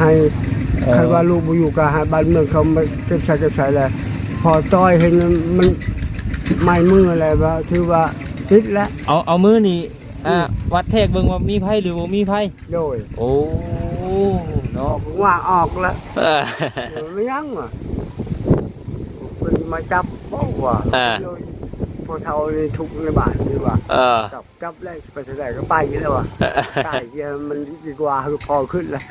ให้เออใครว่าลูกบ่อยู่ก็ให้บ้านเมืองเขามาเก็บใช้เก็บใช้แหละพอต้อยเห็นมันไม่มืออะไรว่าถือว่าติดแล้วเอาเอามือนี่อ่าวัดแทกเบิ่งว่ามีไผหรือบ่มีไผโดยโอ้ออเนาะกว่าออกแล้วเออไม่ยั้งอะเป็นมาจับบอกว่า อ่าพอเท่าในทุกในบ้านดีกว่าเออจับจับแล้วไปเท่าไหร่ก็ไปแล้วอะตายเสียมันดีกว่าคือพอขึ้นแล้ว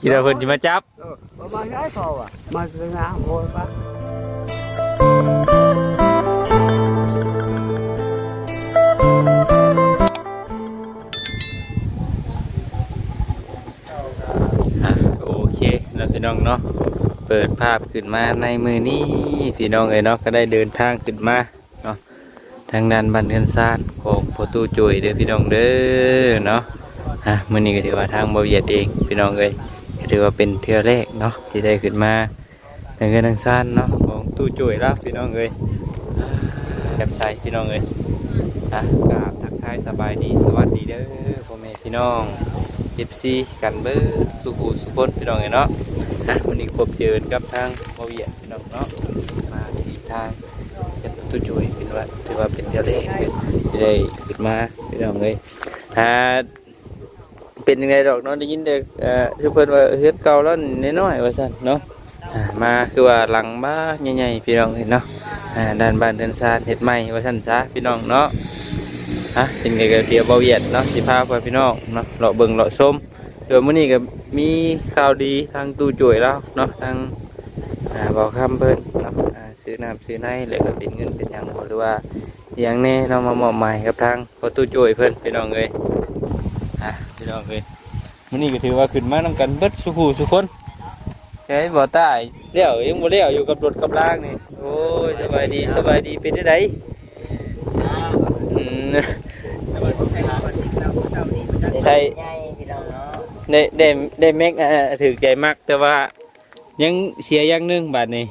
คิดว่าเพิ่นสิมาจับเออประมาณนี้พออะมาสนามโอ้ยปะอะโอเคแล้วพี่น้องเนาะเปิดภาพขึ้นมาในมือนี้พี่น้องเอ้ยเนาะก็ได้เดินทางขึ้นมาเนาะ ทางด้านบ้านเรือนซานของประตูจุยเด้อพี่น้องเด้อเนาะอะมื้อนี้ก็ถือว่าทางบ่เวียดเองพี่น้องเอ้ยก็ถือว่าเป็นเทื่อแรกเนาะที่ได้ขึ้นมาทางเรือนทางซานเนาะของตู้จุยแล้วพี่น้องเอ้ยแจ่มใสพี่น้องเอ้ยอะกราบทักทายสบายดีสวัสดีเด้อพ่อแม่พี่น้องเอฟซีกันเบิดสุขุสุคนพี่น้องไงเนาะอะวันนี้พบเจอกับทางบาเวียดพี่น้องเนาะมาที่ทาง ตุจุยเป็นว่าถือว่าเป็นเจ้าเล่ห์ที่ได้ขึ้นมาพี่น้องเลยอ่าเป็นยังไงดอกเนาะได้ยินเด็กเอ่อชื่อเพิ่นว่าเฮ็ดเก่าแล้วน้อยๆว่าซั่นเนาะมาคือว่าหลังบ้านใหญ่ๆพี่น้องเห็นเนาะด้านบ้านเดินซานเฮ็ดใหม่ว่าซั่นซะพี่น้องเนาะฮะเป็นไงกับเดียวเบาเหยียดเนาะสิพาไปพี่น้องเนาะเลาะเบิ่งเลาะส้มเดี๋ยวมื้อนี้ก็มีข่าวดีทางตู้จ่วยแล้วเนาะทางอ่าบอกคำเพิ่นเนาะ ซื้อน้ำซื้อในแล้วก็เป็นเงินเป็นหยังบ่หรือว่าอหย่างแน่เนาะมามอบหมายกับทางพอตู้จ่วยเพิ่นพี่น้องเอ้ยอะพี่น้องเอ้ยมื้อนี้ก็ถือว่าขึ้นมานำกันเบิดสุขสุคนเฮ้ยบ่ตายเลี้ยวยังบ่เลี้ยวอยู่กับรถกับรางนี่โอ้ยสบายดีสบายดีเป็นจังไดอืมใช่ใหญ่พี่น้องเนาะได้ได้ได้แม็กเอ่อถือใจมากแต่ว่ายังเสียอย่างหนึงบาทนี้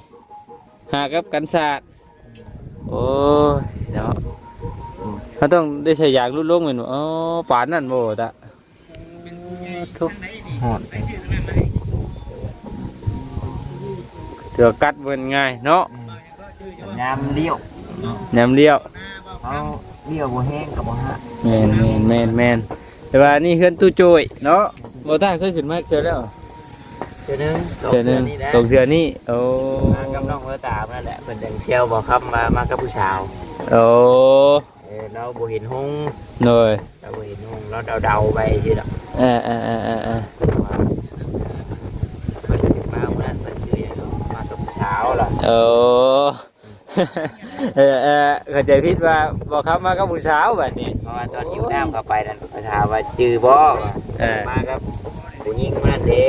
หากับกันศาสตร์โอ้ยเนาะเขาต้องได้ใช้ยางรุดลงเหมือนอ๋อป่านนั่นโบตะทุกหอดเถือกัดเวินง่ายเนาะยามเลี้ยวแหนมเลี้ยวเอาเลี้ยวบ่แห้งกับบ่ฮะแมนแมนแมนแมนแต่ว่านี่เพื่อนตู้โจยเนาะโบต้าเคยขึ้นมาเจอแล้ว เจอหนึงเจอหนึ่งนี่นะสองเทือนี่โอ้มากับน้องเมื่อตามนั่นแหละเพิ่นจังเที่ยวบ่ครับมามากับผู้สาวโอ้เออเราบ่เห็นหงส์หน่อยเราบ่เห็นหงส์เราเดาๆไปซื่อดอกเออเออเออเออเออว่าเพิ่นขึ้นมาเมื่อนั้นเพิ่นชื่อหยังเนาะมากับผู้สาวล่ะโอ้เออเออเข้าใจผิดว่าบอกครับมากับผู้สาวแบบนี้ เพราะว่าตอนอยู่น้ำเข้าไปนั่นผู้สาวว่าจื้อบ่เออ มากับผู้หญิงคนนั้นเด้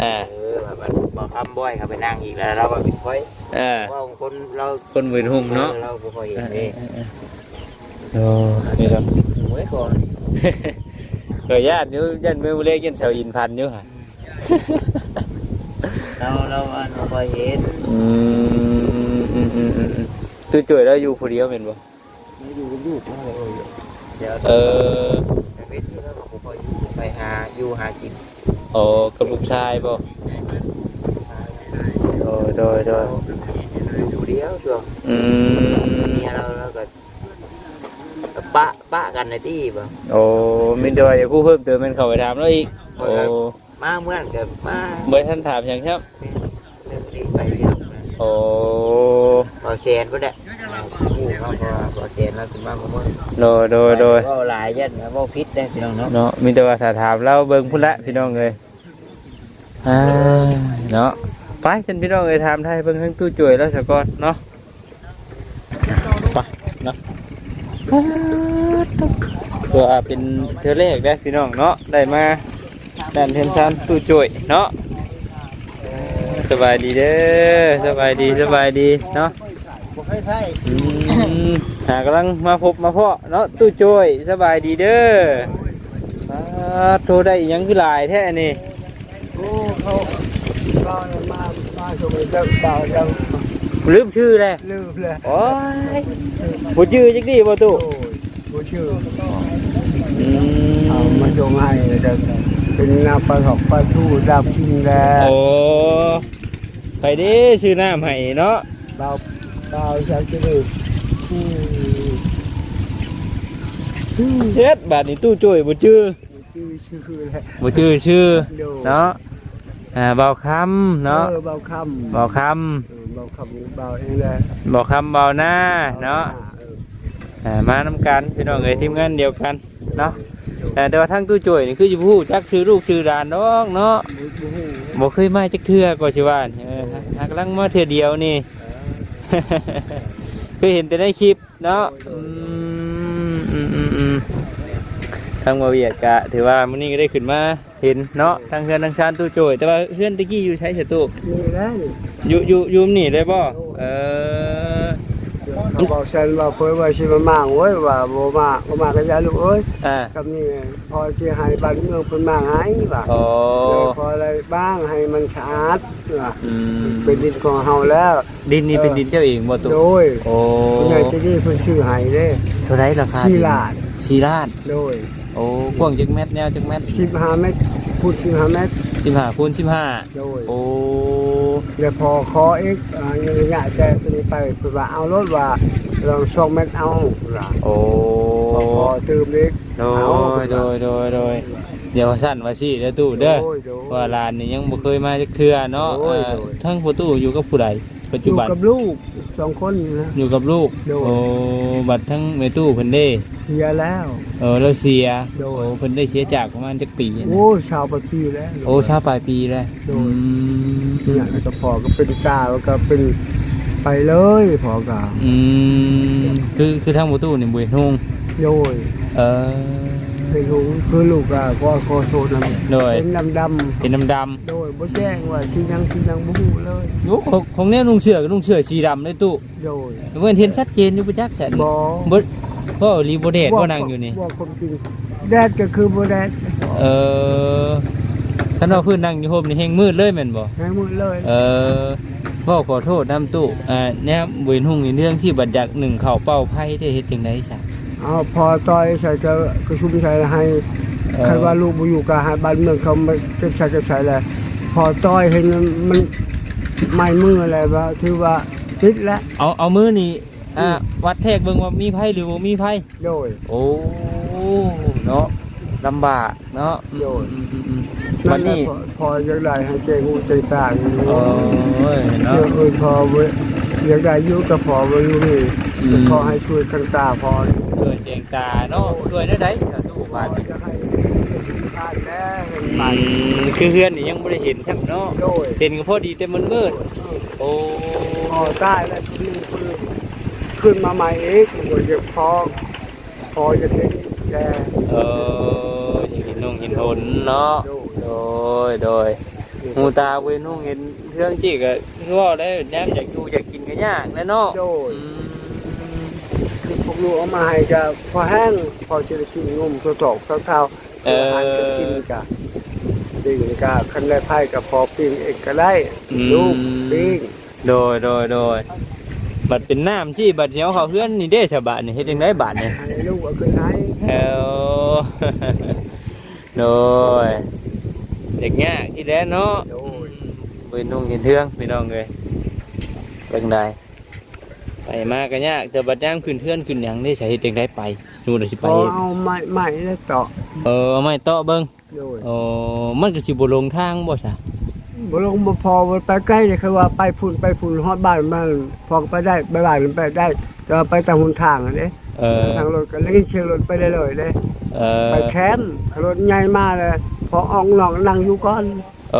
เออเออแบบมันบ่คำบ่อยเขาไปนั่งอีกแล้วเราก็เป็นค่อยเออ ว่าคนเราคนหมื่นหุ่มเนาะเราบ่ค่อยเห็เอนอเด้เออเออโอ้นี่ครับหวยก่อนเกิดญาติอยู่ญาติเมืองเล็กยันเสาอินพันอยู่ค่ะเราเราอันบ่ค่อยเห็นอืมอืมอืมอืมอืมตู้จ่วยแล้วอยู่ผู้เดียวเป็นบ่อยู่กับลูกมาเลยเดี๋ยวเออไปเวทที่เราบ่ค่อยอยู่ไปหาอยู่หากิน โอ้กับลูกชายบ่โดยโดยโดยอยู่เดียวช่วงอืมเมียเราเราก็ปะปะกันในที่บ่โอ้มินแต่ว่าอย่าคู่เพิ่มเติมเป็นเข้าไปถามแล้วอีกโอ้มาเมื่อนั้นก็มาเมื่อท่านถามอย่างครับเรื่องนี้ไปเรื่องนั้นโอ้พอแชนก็ได้ ผู้เขาก็พอแชนแล้วขึ้นมาเมื่อโดยโดยโดยก็หลายยันนะว่าพิษได้พี่น้องเนาะเนาะมีแต่ว่าถ้าถามเราเบิ่งพุ่นละพี่น้องเลยอ่าเนาะไปฉันพี่น้องเลยถามไทยเบิ่งทั้งตู้จ่วยแล้วสะก่อนเนาะไปเนาะเพื่อเป็นเทอแรกได้อพี่น้องเนาะได้มาด้านเทนซานตู้จ่วยเนาะสบายดีเด้อสบายดีสบายดีเนาะบ่ เคยใช่อืมหากำลังมาพบมาเพาะเนาะตู้โจยสบายดีเด้ออ่าโทรได้อิหยังคือหลายแท้นี่โอ้เขาก็มามาชมเจ้าเต่าเจ้าลืมชื่อเลยลืมเลยโอ้ยบ่ชื่อจักดีบ่ตู้โอ้ยผู้ชื่ออืเอามมาชมให้เจ้าเป็นน้ำปลาหอกปลาทูดับกินแล้โอ้ไปเดิชื่อน้ำให้เนาะเบา เบาจากที่นี่อืมอืมเฮ็ดบาดนี้ตู้จุ้ยบ่ชื่อชื่อชื่ออะไรบ่ชื่อชื่อโดเนาะอ่าเบาคำเนาะเออเบาคำเบาคเออเบาคำเบาเองเลยำเบาคำเบาหน้าเนาะเอออ่ามานํกันพี่น้องเอ้ยทีมงานเดียวกันเนาะแต่แต่ว่าทั้งตู้จุ้ยนี่คืออยู่ผู้จักชื่อลูกชื่อหลานดอกเนาะบ่บ่ฮู้บ่เคยมาจักเทื่อก็สิว่าเออหากลังมาเทื่อเดียวนี่เคยเห็นแต่ในคลิปเนาะอืมอืมอืมอืมทางมาเวียดกะถือว่ามื้อนี้ก็ได้ขึ้นมาเห็นเนาะทางเฮือนทางชานตู้โจยแต่ว่าเฮือนตะกี้อยู่ใช้เสยตู้นี่แหละนี่อยู่อยู่อยู่นี่ได้บ่เออเขาบอกฉันว่าเพิ่นว่าสิมามั่งเว้ยว่าบ่มาบ่มาก็อย่าลูกเอ้ยอ่าคำนี้พอสิให้บ้านเมืองเพิ่นมาให้ว่าโอ้เดี๋ยวพออะไรบ้างให้มันสะอาด ว่าอืมเป็นดินของเฮาแล้ว ดินนี่เป็นดินเจ้าเองบ่ตู้โดยโอ้ผู้ใหญ่ที่นี่เพิ่นซื้อให้เด้เท่าไรราคาสี่ล้านสี่ล้านโดยโอ้กว้างจักแมตรแนวจักแมตร15เมตรพูด15เมตร15คูณ15โดยโอ้เดี๋ยวพอขออีกอ่าอย่างเงี้ยแต่ตัวนี้ไปเพิ่นว่าเอารถว่าลอง2เมตรเอาล่ะโอ้พอขอเติมอีกโดยโดยโดยโดย เดี๋ยวสั่นว่าสิเด้อตู้เด้อโดยโดยว่าลานนี่ยังบ่เคยมาจักเทื่อเนาะโอ้ยเอ่อโดยทั้งผู้ตู้อยู่กับผู้ใดปัจอจุยู่บันกับลูกสองคนนี่นะ อยู่กับลูกโดย โอ้บัดทั้งแม่ตู้เพิ่นได้เสียแล้ว เออแล้วเสียโดยโอ้เพิ่นได้เสียจากประมาณจักปีนะโอ้ชาวปะปีแล้ว โอ้ชาปลายปีแล้วโดอืยมเนี่ยแล้วก็พอก็เป็นกาแล้วก็เป็นไปเลยพอกาอืมคือคือทางผู้ตู้นี่บ่เห็นฮงโดยเออ เป็นลูกคือลูกอะก็ขอโทษนะโดย เป็นดำดเป็นดำำโดยบ่แจ้งว่าชิยังชิยังบ่ฮู้เลยๆโอ้ของของแนวนุ่งเสื้อก็นุ่งเสื้อสีดำเลยตู้โดยเพิ่นเห็นชัดเจนอยู่ประจักษ์แสนบ่บ่บ่รีโบเดตบ่นั่งอยู่นี่บ่ความจริงแดดก็คือบ่แดดเออท่านว่าพื้นนั่งอยู่โฮมนี่แฮงมืดเลยแม่นบ่ให้หมดเลยเออพ่อขอโทษน้ำตู้อ่าเนี่ยเวนหุ่งในเรื่องที่บัดจักหนึ่งเข่าเป้าไพ่ได้เฮ็ดจังไดซะ เอาพอต่อยใส่ก็กระชุมใส่ให้เออใครว่าลูกบ่อยู่ก็ให้บ้านเมืองเขามาเก็บใส่เก็บใส่แล้วพอต่อยเห็นมันไม้มืออะไรว่าถือว่าติดแล้วเอาเอามือนี่อ่าวัดแทกเบิ่งว่ามีไพ่หรือบ่มีไพ่โดยโอ้เนาะลำบากเนาะโดยอืมอืมอืมวันนี้พอพออยากได้ให้เจงูใจตางโอ้ยเรื่เนาะองอื่นพอเว้ยอยากได้อยู่ก็พอไว้อยู่นี่อืม ขอให้ช่วยกันตาพอช่วยเสียงตาเนาะช่วยได้ไดถ้าตู้พบาดอจะให้ชาติแน่เห็นอืไปมคือเฮือนนี่ยังบ่ได้เห็นแท้เนาะโดยเห็นก็พอดีแต่มันมืดโอ้พอใต้แล้วทีนี้ขึ้นขึ้นมาใหม่อีกโดยจะพอพอจะเห็นแกเอออยากเห็นนงเห็นหนเนาะโดยโดยโดยหูตาเว้นหูเห็นเรื่องจีก็คือว่าได้แนมอยากอยู่อยากกินกันยากแน่เนาะโดยอืมคือ พวกลูกเอามาให้ก็พอแห้งพอจะได้กินงุ่มตัวตอกเท่าๆเอออาหารก็กินกะปิ้งกะคันได้ไพ่กับพอปิ้งเองก็ได้อืม ลูกปิ้งโดยโดยโดยบัดเป็นน้ำที่บัดเสียวเขาเพื่อนนี่เด้ชาวบ้านนี่เฮ็ดจังไดบาดนี่ ให้ลูกเอาขึ้นให้เออโดยเด็กยากที่แดนเนาะโดยเว้นหูเห็นเทืองพี่น้องเลยจังได ไปมาก็ยากแต่บัดย่างขึ้นเทือนขึ้นหยังได้ใช้เฮ็ดจังไดไปนู่นน่ะสิพไปอเฮ็ดเอาไม้ไม้แล้วเจาะเออเอาไม้เตาะเบิ่งโดยอ๋อมันก็สิบ่ลงทางบ่ซะบ่ลงบ่พอบ่ไปใกล้เลยคือว่าไปพุ่นไปพุ่นฮอดบ้านมันพอก็ไปได้ไปบ้านมันไปได้จะไปตามหนทางอะเด้เออทางรถก็เลยเชื่อรถไปได้เลยเด้เออไปแคมป์รถใหญ่มาเลยพอออกนอกนั่งอยู่ก่อนเอ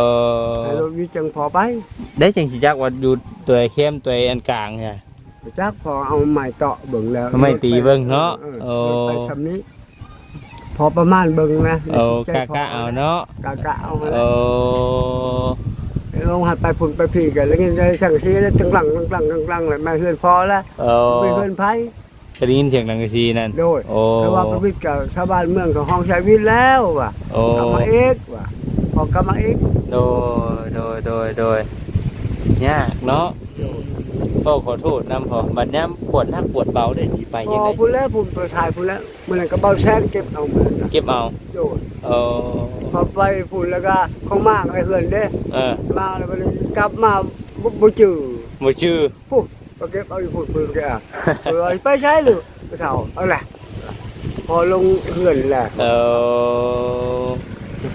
ให้อรถวิจังพอไปได้จังสิจักว่าอยู่ตัวเข้มตัวอันกลางเนี่ย จักพอเอาไม้เจาะเบิ่งแล้วไม้ตีเบิ่งเนาะออโอ้รถไปซำนี้พอประมาณเบิ่งนะเอาใจกะพกะเอาเนาะกะกะเอามาเอแล้วอลงหัดไปพุ่นไปพี่กันแล้วเงี้ยได้สั่งทีแล้วตั้งหลังตั้งหลังตั้งหลังเลยมาเฮือนพอแล้วเอไปอเฮือนไผจะได้ยินเสียงดังกะซีนั่นโดยโอ้เพราะว่าพระวิทย์กับชาวบ้านเมืองของห้องชายวิทย์แล้วว่ะโอ้กลับมาเอกว่ะพอกลับมาเอกโดยโดยโดยโดยยากเนาะ ก็ขอโทษนำพอบัดย้ำปวดนักปวดเบาได้ดีไปพยังอไงพูดแล้วผมตัวชายพูดแล้วเมื่อไหร่ก็เบาแซงเก็บเอาเหมือนกันเก็บเอาโดยเออพอไปฝุ่นแล้วก็ของมากไอ้เฮือนเด้เออมาแล้วมันกลับมาบ่บ่จื้อบ่ชื่อปุ๊บก็เก็บเอาอยู่ฝุ่นปืนแกอะเออไปใช้หรือไปเฒ่าเอาแหละพอลงเฮือนแหละเออ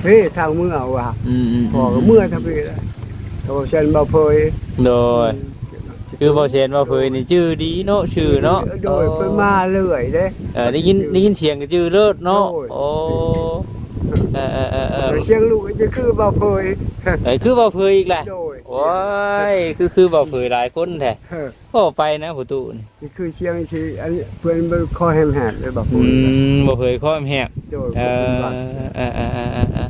พี่ทางเมื่อว่ะอืมอืมพอก็เมื่อทางพี่แหละโตเช่นบ่เพยโดย คือบ่เชนว่าเฟยนี่ชื่อดีเนาะชื่อเนาะโดยเพิ่นมาเรื่อยเด้เออได้ยินได้ยินเสียงก็ชื่อเลิศเนาะโอ้ยโอ้เออเออเออเออเชียงลูกจะคือบ่เพยเอ้ยคือบ่เฟยอีกแหละโดยโอ้ยคือคือบ่เฟยหลายคนแท้เออก็ไปนะผู้ตู้นี่นี่คือเชียงที่อันนี้เพิ่นบ่คอแฮมแฮดเลยบ่เพอืยมบ่เฟยข้อมแหกโดยเอเพิ่นอว่าเออเออเออเออเออ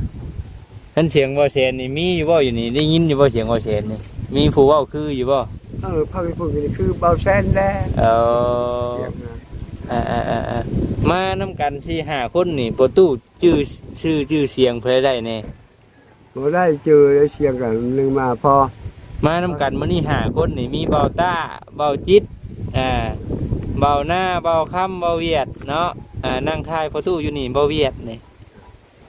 ท่านเสียงบ่เชนนี่มีอยู่บ่อยู่นี่ได้ยินอยู่บ่เสียงบ่เชนนี่มีผู้เว้าคืออยู่บ่ เออพระพิพุทธนี่คือเบาแซนแด้เอเสีอยงนะเออเออเออเออมานํกันสิห้าคนนี่ประตูชื่อชื่อชื่อเสียงเพิ่นได้แน่บ่ได้เจอได้เสียงกันหนึงมาพอมานำกันมื้อนี้ห้าคนนี่มีเบาต้าเบาจิตอ่าเบาหน้าเบาค่ำเบาเวียดเนาะอ่านั่งทายประตูอยู่นี่เบาเวียดนี่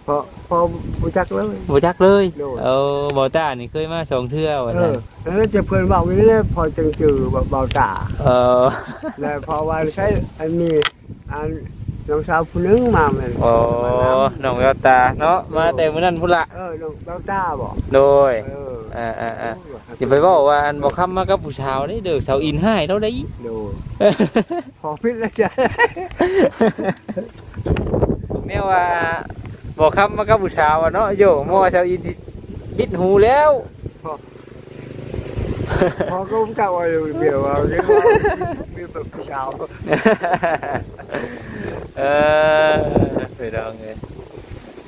พอพอบ่จักเลย บ่จักเลยโดด เออเบาต้านี่เคยมาสองเทื่อว่าเอซั่นอแล้วจะเพิ่นเว้าอย่างนี้เลยพอจังจือเบาตาเออแล้วพอว่าใช้อันนี้อันน้องสาวผู้หนึงมาแม่นโอ้น้องแววตาเนาะมาแต่มื้อนั้นพุ่นละเออน้องเบาตาบ่โดยเอออ่าอ่าอ่าอย่าไปบอกว่าอันบ่ค้ำมากับผู้ชาวนี่เด้อสาวอินให้เท่าได้โดยพอพิษแล้วจ้ะ แม่ว่า บ่ค้ำมากับผู้ชาวอะเนาะโยมอสาวอินที่บิดหูแล้วพอก็จักว่าเดี๋ยวเอาเดี๋ยวมีแบบผู้ชาวเออไปดองเลย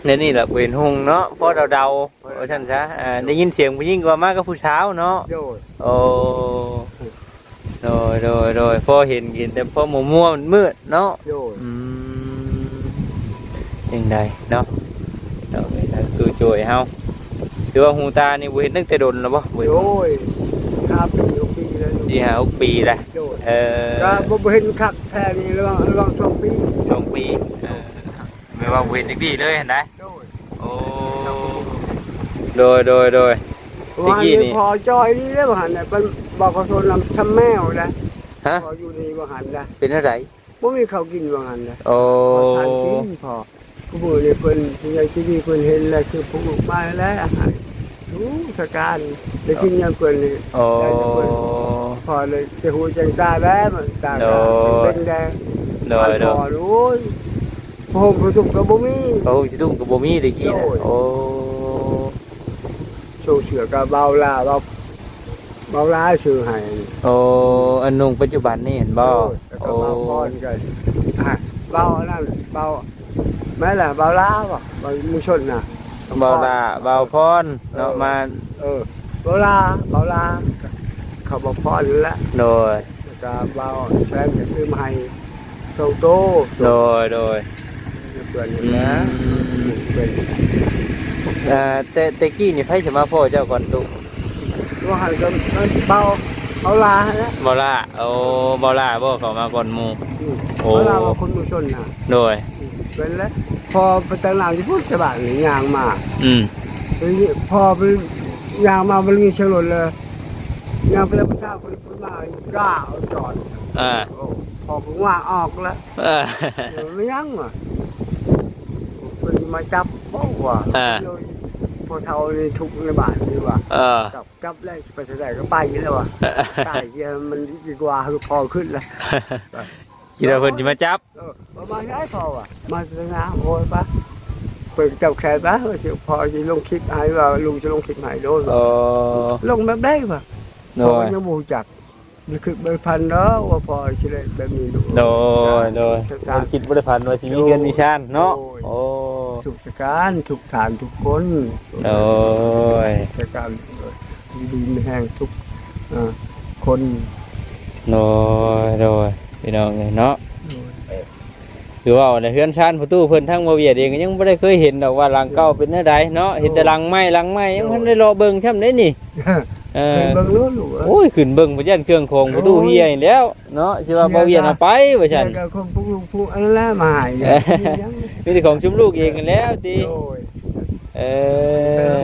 นี่นี่แหละเวนหงเนาะพอเดาๆว่าฉันซะอ่าได้ยินเสียงผู้หญิงกว่ามากกับผู้สาวเนาะโดยโอ้โดยโดยโดยพอเห็นกินแต่พอมัวมัวๆมันมืดเนาะโดยอืม ยังไงเนาะเราไปทางตู้โจยเฮาคือว่าหูตานี่บ่เห็นตั้งแต่โดนแล้วบ่บ่เห็นโอ้ยครับเป็นลูกปีแล้วสี่ห้าหกปีแล้วโดยเออก็บ่บ่เห็นคักแท้นี่ระวังระวังสองปีสองปีเออไม่ว่าบ่เห็นจักดีเลยเห็นได้โดยโอ้โดยโดยโดยวันพี่นี้นี่พอจอยนี่ได้บ่หันน่ะเป็นบอกกระทรวงนำชำแมวนะฮะพออยู่นี่บ่หันนะเป็นอะไรบ่มีข้าวกินบ่หันนะโอ้พอทานกินพอ ผู้มือนี่เพิ่นผู้ใหญ่ที่นี่เพิ่นเห็นแล้วคือผู้ลูกมาแล้วอาหารรู้สการได้กินยังเพิ่นนี่โอ้ได้แต่เพิ่นพอเลยจะหูจังตาแล้วมันตาโดย เป็นแดงโดยโดพอยโอ้ผมผู้ทุกก็บ่มี โอ้ยสิตุ้มกับบ่มีตะกี้นะโดยโอ้โซเสือก็เบาลาเบาเบาลาชื่อให้โอ้ อันนุ่งปัจจุบันนี่เห็นบ่ แล้วก็โอ้ เบาพรกันอะเบาอันนั่นเบา ม่ล่ะเบาลาบ่เบามือชนน่ะเบาลาเบาพรเนาะมาเออเบาลาเบาลาเขาบอกพรแล้วโดยแล้วก็เบาแซมจะซื้อมาให้โซโตโดยโดยเพื่อนนี่อืนะมเพื่อนเอ่อแต่แต่กี้นี่ไผสิมาพ่อเจ้าก่อนตุว่าหันก็เบาเบาลาแล้วบ่ล่าโอ้บ่ล่าบ่เข้ามาก่อนหมู่โอ้เบาลาว่าคนมือชนน่ะโดย เป็นแล้วพอไปตั้งหลังที่พูดจะบาดหรือยางมาอืมพอไปยางมามันมีเชลลเลยยางไปแล้วพระเจ้าคนพูดมาก้าวจอดอ่าโอ้พอผมว่าออกแล้วเออเออไม่ยั้งว่ะเป็นมาจับบอกว่าอ่าพอเท่าในทุกในบ้านนี่ว่าเออจับจับแล้วไปแสดงก็ไปแล้วว่ะตายเสียมันดีกว่าคือพอขึ้นแล้ว คิดว่าเพิ่นสิมาจับเออประมาณนี้พอว่ะมาสนาโอ้ยปะเปิดจับแขนปะว่าสิพอจะลงคลิปให้ว่าลุงจะลงคลิปให้โดนโอ้ลงแบบได้ป่ะโดพอยยังบูจักนี่คือใบพันเนาะว่าพอสิได้แบบนี้ดูโดยโดยสบ่การคิดบ่ได้พันว่าสิมีเงินมีชานเนาะโอ้ยโอ้สุขสการทุกฐานทุกคนโดยสการดีมีแห้งทุกอ่าคนโดยโดย พี่น้องเอ้ยเนาะคือว่าในเฮือนชานประตูเพิ่นทั้งบ่เวียดเองก็ยังบ่ได้เคยเห็นดอกว่าหลังเก่าเป็นแนวใดเนาะเห็นแต่หลังไม้หลังไม้ยังบ่ได้รอเบิ่งช่ำได้นี่เอเป็อนเบิ่งรู้หรือโอ้ยขึ้นเบิ่งบ่ยันเครื่องโคงประตูเฮียนี่แล้วเนาะสิว่าบ่เวียนเอาไปว่าซั่นแล้วก็คนผู้ลูกผู้อันนั้นแหละมาให้เอ้ยมีแต่ของชุมลูกเองนั่นแหล้วติโอ้ยเเอ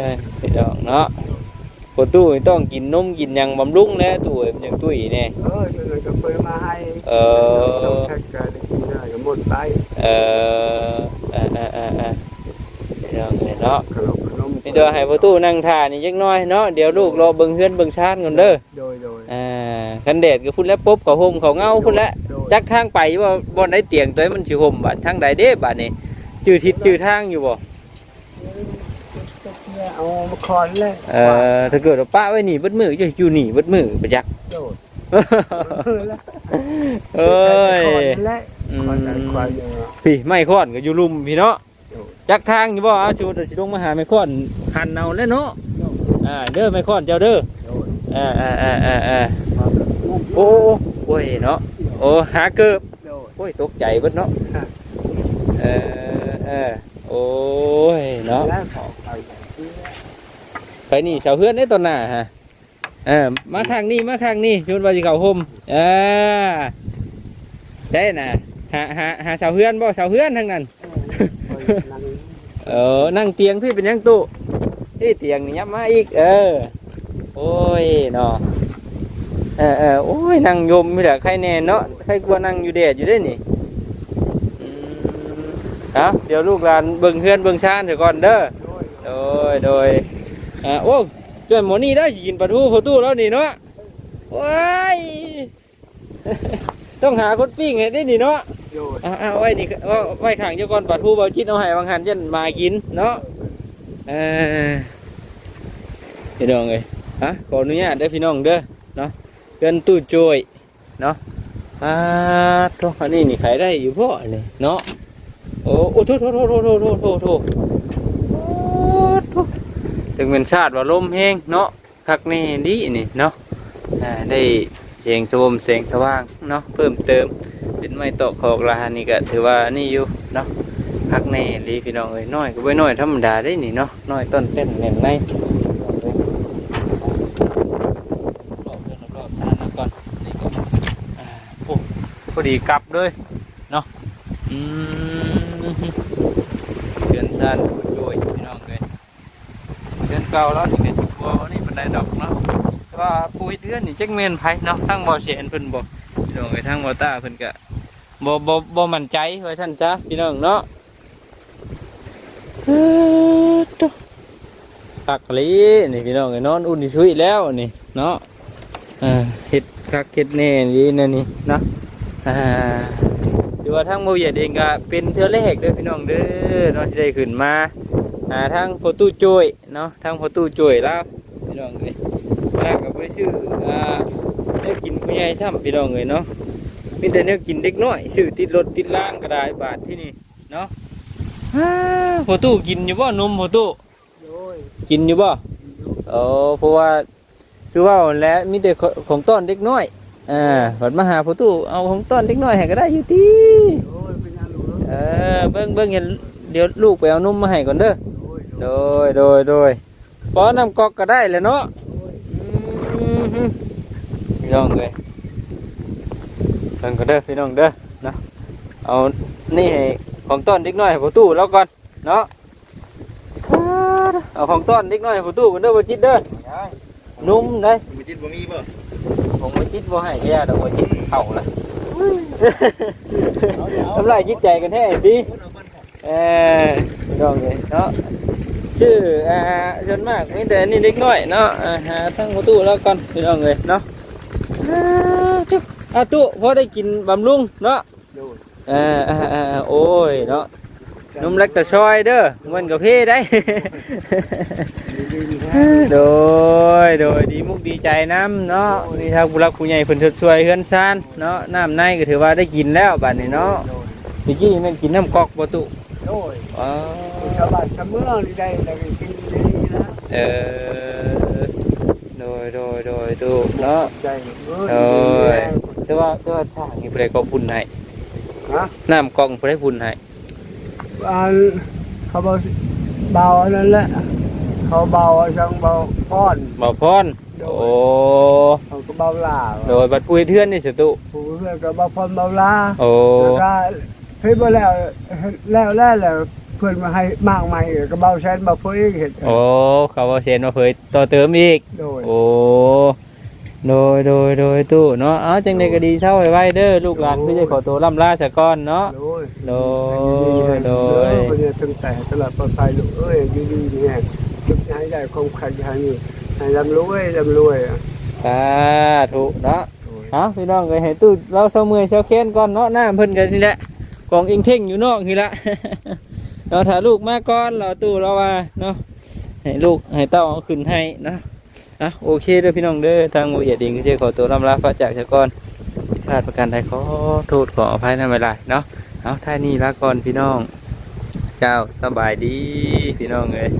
อพี่น้องเนาะ ประตูนี่ต้องกินนมกินหยังบำรุงแน่ตู้เอ้ยมันยังตุ้ยแน่เออเดี๋ยเราจะเปิดมาให้เอต้องแท็กกันกินได้ก็หมดไปเออเออเออเออเออพี่น้องเอ้เนาะนี่ตัวให้ประตูนั่งท่านี่จักน้อยเนาะเดี๋ยวลูกรอเบิ่งเฮือนเบิ่งชาติก่อนเด้อโดยโดยอ่าคันแดดก็พุ่นแล้วปุ๊บเขาห่มเขาเงาพุ่นแล้วจักทางไปว่าบ่ได้เตียงตัวมันสิห่มบัดทางใดเด้บัดนี้จื้อทิศจื้อทางอยู่บ่ เอามาคอนเลยเอ่อถ้าเกิดว่าป้าไว้นี่เบิดมือจะอยู่นี่เบิดมือประจักษ์โดดแล้วเอ้ยคอนนั่นแหละอืคอนนั่นมควายยังพี่ไม่ค้อนก็อยู่ลุมพี่เนาะโดดจักทางอยู่บ่เอาชูเดี๋ยวสิลงมาหาไม่ค้อนหันเอาแล้วเนาะอ่าเด้อไม่ค้อนเจ้าเด้อโดดอ่าอ่าอ่าอ่าอ่ามาแบบงุ่มโอ้โอ้ยเนาะโอ้หาเกิบโดดโอ้ยตกใจเบิดเนาะเออเออโอ้ยเนาะแล้วขอ ไปนี่เสาเฮือนได้ตอนหน้าฮะเออมาข้างนี้มาข้างนี้ชวนว่าสิเขาห่มเออได้น่ะหาหาหาเสาเฮือนบ่เสาเฮือนทั้งนั้นเออนั่งเตียงพี่เป็นยังตู้ที่เตียงนี่ยับมาอีก เออ โอ้ยเนาะเออเออโอ้ยนั่งยมไม่ได้ใครแน่เนาะใครกลัวนั่งอยู่แดดอยู่ได้นี่อืมเอาเดี๋ยวลูกหลานเบิ่งเฮือนเบิ่งชานเดี๋ยวก่อนเด้อโดยโดย อ่าโอ้เพื่อนหมอนี่ได้สิกินปลาทูพอตู้แล้วนี่เนาะว้ายต้องหาคนปิ้งเห็นได้นี่เนาะอ้าวไว้นี่ว่ไว้ขังเจ้าก่อนปลาทูเบาจิตเอาหายบางหันยันมากินเนาะเออพี่น้องเลยฮะขออนุญาตได้พี่น้องเด้อเนาะเกินตู้โจยเนาะอ่าทุกคนนี่นี่ขายได้อยู่พ่อเนี่ยเนาะโอ้โหโทษโทษโทษโทษโทษโทษโทษ ถึงเป็นชาติว่าลมแห้งเนาะคักแนี่ดีนี่เนาะได้เสียงโทมเสียงสว่างเนาะเพิ่มเติมเป็นไม้ตอกขอกลานี่ก็ถือว่านี่อยู่เนาะพักในรีพี่น้องเอ้ยน้อยก็ไว้น้อยธรรมดาได้นี่เนาะน้อยต้นเต้นแหน่งในรอบเดินรอบทานก่อนนี่ก็อ่าโอ้พอดีกลับเลยเนาะอืมเดือนสั้นโจ้ยพี่น้องเลย เก่าแล้วนี่ก็สิบกว่านี่เป็นไดดอกเนาะแต่ว่าปุยเดือนนี่จักแมนไผเนาะทั้งบ่อเสียนเพิ่นบ่พี่น้องไอ้ทางวอต้าเพิ่นก็บ่บ่บ่มั่นใจว่าซั่นจ้ะพี่น้องเนาะตักลีนี่พี่น้องไอ้นอนอุ่นที่ชุยแล้วนี่เนาะอ่าเฮ็ดคักเฮ็ดแน่นี่นั่นนี่เนาะอ่าถือว่าทางบ่เยียดเองก็เป็นเทื่อแรกเด้อพี่น้องเด้อเนาะที่ได้ขึ้นมา อ่าทางโฟตู้โจยเนาะทางโฟตู้โจยแล้วพี่น้องเอ้ยมาก็บ่ได้ชื่ออ่าได้กินผู้ใหญ่ช่ำพี่น้องเลยเนาะมีแต่เนี่ยกินเด็กน้อยซื้อติดรถติดล่างก็ได้บาทที่นี่เนาะฮ่าหัวตู้กินอยู่บ่นมหัวตู้โดยกินอยู่บ่เออเพราะว่าคือว่าแล้วมีแต่ของต้อนเด็กน้อยอ่าบัดมาหาหัวตู้เอาของต้อนเด็กน้อยให้ก็ได้อยู่ที่โดยเป็นยังหนูเออเบิ่งเบิ่งเห็นเดี๋ยวลูกไปเอานมมาให้ก่อนเด้อ โดยโดโดยโดยป้อนน้ำกอกก็ได้แหล้วเนาะพี่น้องเลยเพิ่นก็เด้อพี่น้องเด้อนะเอานี่ของต้อนเด็กน้อยห้ประตูแล้วก่อนเนาะเอาของต้อนเด็กน้อยห้ประตูกันเด้อบ่จิตเด้อนุ่มเด้อมีจิตบ่มีบ่ผมบ่จิตบ่ให้แย่ดอกบ่จิตเข้าละทำลายจิตใจกันแท้ดิเออพี่น้องเลยเนาะ ชื่ออ่าส่วนมากมีแต่นี่เล็กน้อยเนาะอ่าหาทั้งประตูแล้วก่อนพี่น้องเลยเนาะอ่าจุ๊บอ่าตู้พอได้กินบำรุงเนาะเอ่าอ่าอ่าโอ้ยเนาะนมเล็กแต่ซอยเด้อมันกับเพ่ได้ โดยโดยดีมุกดีใจน้ำเนาะนี่ทางผู้รักผู้ใหญ่เพิ่นช่วยเฮือนซานเนาะน้ำในก็ถือว่าได้กินแล้วบัดนี้เนาะโดยเมื่กี้ม่นกินน้ำกอกประตู โดยอ๋อชาวบ้านชาวเมืองนี่ได้ได้กินดีนะเออโดยโดยโดยดูเนาะใจโอ้ยแต่ว่าแต่ว่าสร้างนี่ผู้ใดก็พุ่นให้ฮะน้ำกล่องผู้ใดพุ่นให้อันเขาเบาเบาอันนั้นแหละเขาเบาจังเบาป้อนบ่พรโอ้เขาก็เบาลาโดยบัดปุ้ยเทือนนี่สตุผู้เพื่อนก็เบาพรเบาลาโอ้แล้วก็ เฮ้ยบ่แล้วแล้วแล้วแล้วพื่อนมาให้มากมายอีกก็เบาแสนเบาเฟ้ยเห็นโอ้เขาว่าเซ็นมาเผยต่อเติมอีก โดยโอ้โดยโดยโดยตู้เนาะเอ้าจังไดก็ดีเช่าไว้ไว้เด้อลูกหลานพี่จะขอตัวล่ำลาซะก่อนเนาะ โดยโดยโดยคนเนี่ยตั้งแต่ตลอดปลอดภัยลูกเอ้ยดีๆเนี่ยจุดให้ได้คงขันให้นี่ให้ร่ำรวยร่ำรวยอะสาธุเนาะ เอาพี่น้องก็ให้ตู้เราเศร้าเมื่อยเศร้าเค้นก่อนเนาะหน้าเพิ่นกันนี่แหละ กองอิงเท่งอยู่นอกนี่ละเราถ่าลูกมาก่อนเราตู้เราว่าเนาะให้ลูกให้เต้าเอาขึ้นให้นะอะโอเคเด้อพี่น้องเด้อทางโมเอียดเองก็จะขอตัวลำลาพระจากชะก่อนผิดพลาดประการใดขอโทษขออภัยในเวลาเนาะเอาท่านี้ลาก่อนพี่น้อง เจ้าสบายดีพี่น้องเอ้ย